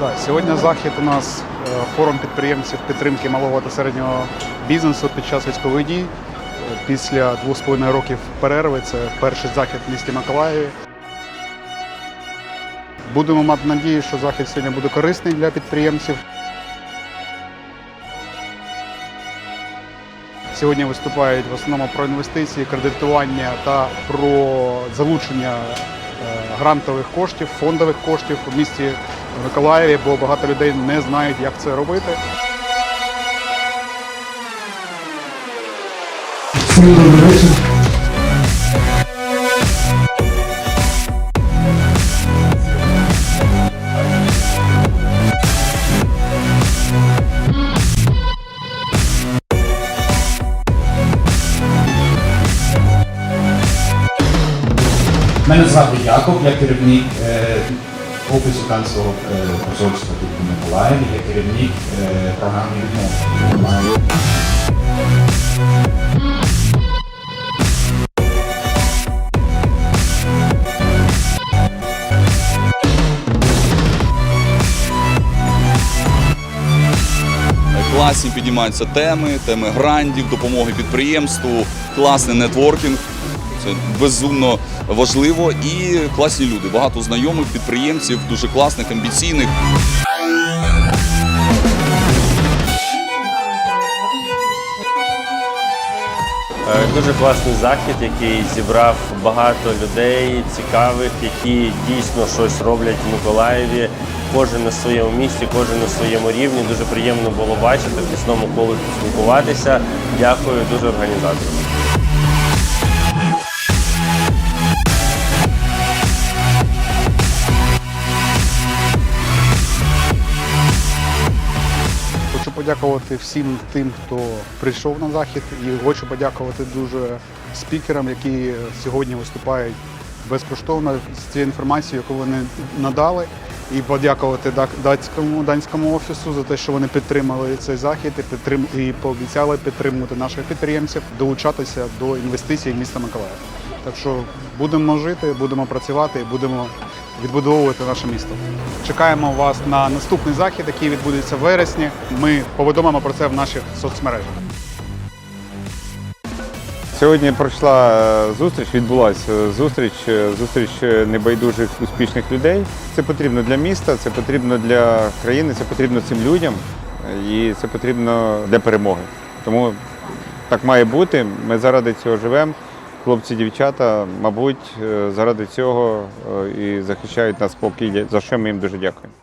Да, сьогодні захід у нас е, форум підприємців підтримки малого та середнього бізнесу під час військових дій. Е, Після двох з половиною років перерви це перший захід в місті Миколаєві. Будемо мати надію, що захід сьогодні буде корисний для підприємців. Сьогодні виступають в основному про інвестиції, кредитування та про залучення е, грантових коштів, фондових коштів у місті Миколаєві, бо багато людей не знають, як це робити. Мене звати Яков, я керівник е, Офісу канцлера е, посольства тут у Миколаєві, я керівник е, програми відмови. Класні піднімаються теми, теми грантів, допомоги підприємству, класний нетворкінг. Це безумно важливо і класні люди. Багато знайомих підприємців, дуже класних, амбіційних. Е, Дуже класний захід, який зібрав багато людей цікавих, які дійсно щось роблять в Миколаєві. Кожен на своєму місці, кожен на своєму рівні. Дуже приємно було бачити, в тісному колі спілкуватися. Дякую дуже організаторам. Подякувати всім тим, хто прийшов на захід, і хочу подякувати дуже спікерам, які сьогодні виступають безкоштовно з цією інформацією, яку вони надали. І подякувати датському данському офісу за те, що вони підтримали цей захід і підтрим і пообіцяли підтримувати наших підприємців, долучатися до інвестицій міста Миколаїв. Так що будемо жити, будемо працювати будемо відбудовувати наше місто. Чекаємо вас на наступний захід, який відбудеться в вересні. Ми повідомимо про це в наших соцмережах. Сьогодні пройшла е, зустріч, відбулася зустріч, е, зустріч е, небайдужих успішних людей. Це потрібно для міста, це потрібно для країни, це потрібно цим людям і це потрібно для перемоги. Тому так має бути. Ми заради цього живемо. Хлопці, дівчата, мабуть, е, заради цього е, і захищають нас поки за що ми їм дуже дякуємо.